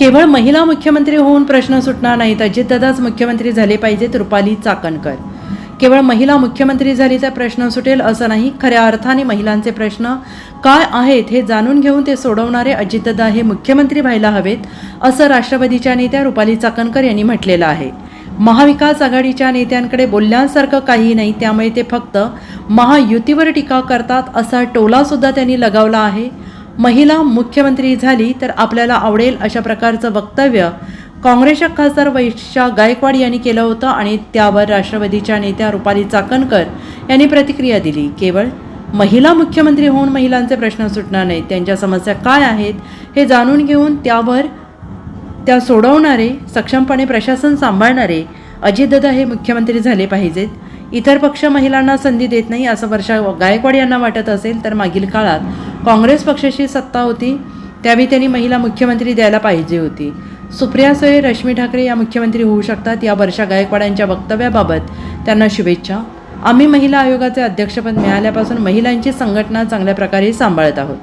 केवळ महिला मुख्यमंत्री होऊन प्रश्न सुटणार नाहीत अजितदादाच मुख्यमंत्री झाले पाहिजेत रुपाली चाकणकर. केवळ महिला मुख्यमंत्री झाली तर प्रश्न सुटेल असं नाही खऱ्या अर्थाने महिलांचे प्रश्न काय आहेत हे जाणून घेऊन ते सोडवणारे अजितदादा हे मुख्यमंत्री व्हायला हवेत असं राष्ट्रवादीच्या नेत्या रुपाली चाकणकर यांनी म्हटलेलं आहे. महाविकास आघाडीच्या नेत्यांकडे बोलण्यासारखं काही नाही त्यामुळे ते फक्त महायुतीवर टीका करतात असा टोलासुद्धा त्यांनी लगावला आहे. महिला मुख्यमंत्री झाली तर आपल्याला आवडेल अशा प्रकारचं वक्तव्य काँग्रेसच्या खासदार वैशा गायकवाड यांनी केलं होतं आणि त्यावर राष्ट्रवादीच्या नेत्या रुपाली चाकणकर यांनी प्रतिक्रिया दिली. केवळ महिला मुख्यमंत्री होऊन महिलांचे प्रश्न सुटणार नाहीत. त्यांच्या समस्या काय आहेत हे जाणून घेऊन त्यावर त्या सोडवणारे सक्षमपणे प्रशासन सांभाळणारे अजितदादा हे मुख्यमंत्री झाले पाहिजेत. इतर पक्ष महिलांना संधी देत नाही असं वर्षा गायकवाड यांना वाटत असेल तर मागील काळात काँग्रेस पक्षाची सत्ता होती त्यावेळी त्यांनी महिला मुख्यमंत्री द्यायला पाहिजे होती. सुप्रिया सुळे रश्मी ठाकरे या मुख्यमंत्री होऊ शकतात या वर्षा गायकवाडांच्या वक्तव्याबाबत त्यांना शुभेच्छा. आम्ही महिला आयोगाचे अध्यक्षपद मिळाल्यापासून महिलांची संघटना चांगल्या प्रकारे सांभाळत आहोत.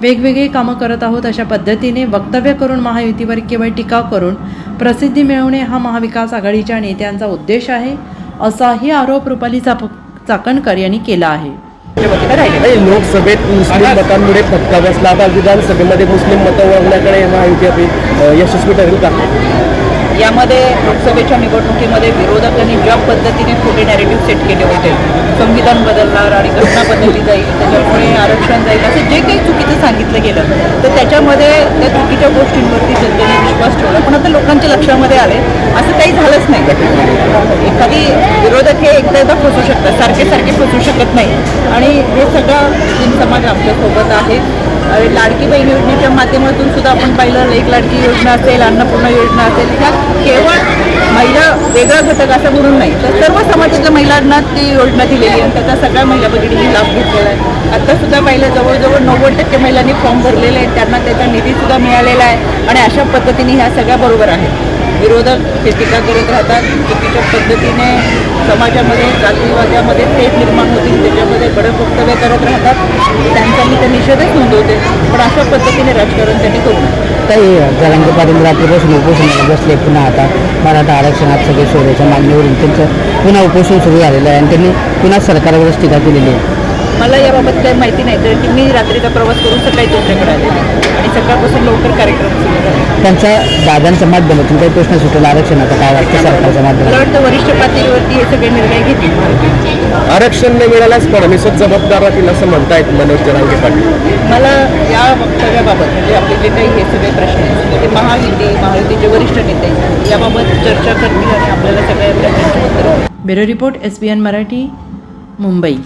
वेगवेगळी कामं करत आहोत अशा पद्धतीने वक्तव्य करून महायुतीवर केवळ टीका करून प्रसिद्धी मिळवणे हा महाविकास आघाडीच्या नेत्यांचा उद्देश आहे असाही आरोप रुपाली चाप चाकणकर यांनी केला आहे. लोकसभेत मुस्लिम मतांमुळे फटका बसला. आता विधानसभेमध्ये मुस्लिम मतं वळवण्याकडे महायुती आपली यशस्वी ठरेल का? यामध्ये लोकसभेच्या निवडणुकीमध्ये विरोधकांनी ज्या पद्धतीने खोटे नॅरेटिव्ह सेट केले होते संविधान बदलणार आणि घटना बदलली जाईल त्याच्यामुळे आरक्षण जाईल असं जे काही सांगितलं गेलं. तर त्याच्यामध्ये त्या चुकीच्या गोष्टींवरती जनतेने विश्वास ठेवला पण आता लोकांच्या लक्षामध्ये आले. असं काही झालंच नाही. एखादी विरोधक हे एकदा एकदा फसू शकतात सारखे सारखे फसू शकत नाही. आणि हे सगळं समाज आमच्यासोबत आहे. लाडकी बहीण योजनेच्या माध्यमातून सुद्धा आपण पाहिलं एक लाडकी योजना असेल अन्नपूर्णा योजना असेल ह्या केवळ महिला वेगळा घटक असं म्हणून नाही. तर सर्व समाजातल्या महिलांना ती योजना दिलेली आहे. आणि त्याचा सगळ्या महिला भगिनींनी लाभ घेतलेला आहे. आत्तासुद्धा पाहिलं जवळजवळ नव्वद टक्के महिलांनी फॉर्म भरलेले आहेत. त्यांना त्याचा निधीसुद्धा मिळालेला आहे. आणि अशा पद्धतीने ह्या सगळ्या बरोबर आहेत. विरोधक हे टीका करत राहतात चुकीच्या पद्धतीने समाजामध्ये जातीवाद्यामध्ये तेढ निर्माण होतील त्याच्यामध्ये कडक वक्तव्य करत राहतात. त्यांचा मी ते निषेधच नोंदवते पण अशा पद्धतीने राजकारण त्यांनी करू नये. काही जरांगे पाटील रात्रीपासून उपोषणाला बसले पुन्हा आता मराठा आरक्षणात सगळे सोडायच्या मागणीवरून त्यांचं पुन्हा उपोषण सुरू झालेलं आहे आणि त्यांनी पुन्हा सरकारवरच टीका केलेली आहे. मला याबाबत काही माहिती नाही कारण की मी रात्रीचा प्रवास करून सकाळी तुमच्याकडे आले. आणि सकाळपासून लवकर कार्यक्रम सुरू झाला. त्यांच्या दादांच्या माध्यमातून काही प्रश्न सुटेल आरक्षणाचा काय वाटतं सरकारच्या माध्यमातून? वाटतं वरिष्ठ पातळीवरती हे सगळे निर्णय घेतील. आरक्षण नाही मिळाल्यास फडणवीसच जबाबदार राहतील असं म्हणतायत मनोज जरांगे पाटील. मला या वक्तव्याबाबत म्हणजे आपले जे काही हे सगळे प्रश्न आहेत ते महायुती महायुतीचे वरिष्ठ नेते याबाबत चर्चा करतील आणि आपल्याला सगळ्या प्रश्नांची उत्तरं bureau report S B N Marathi Mumbai.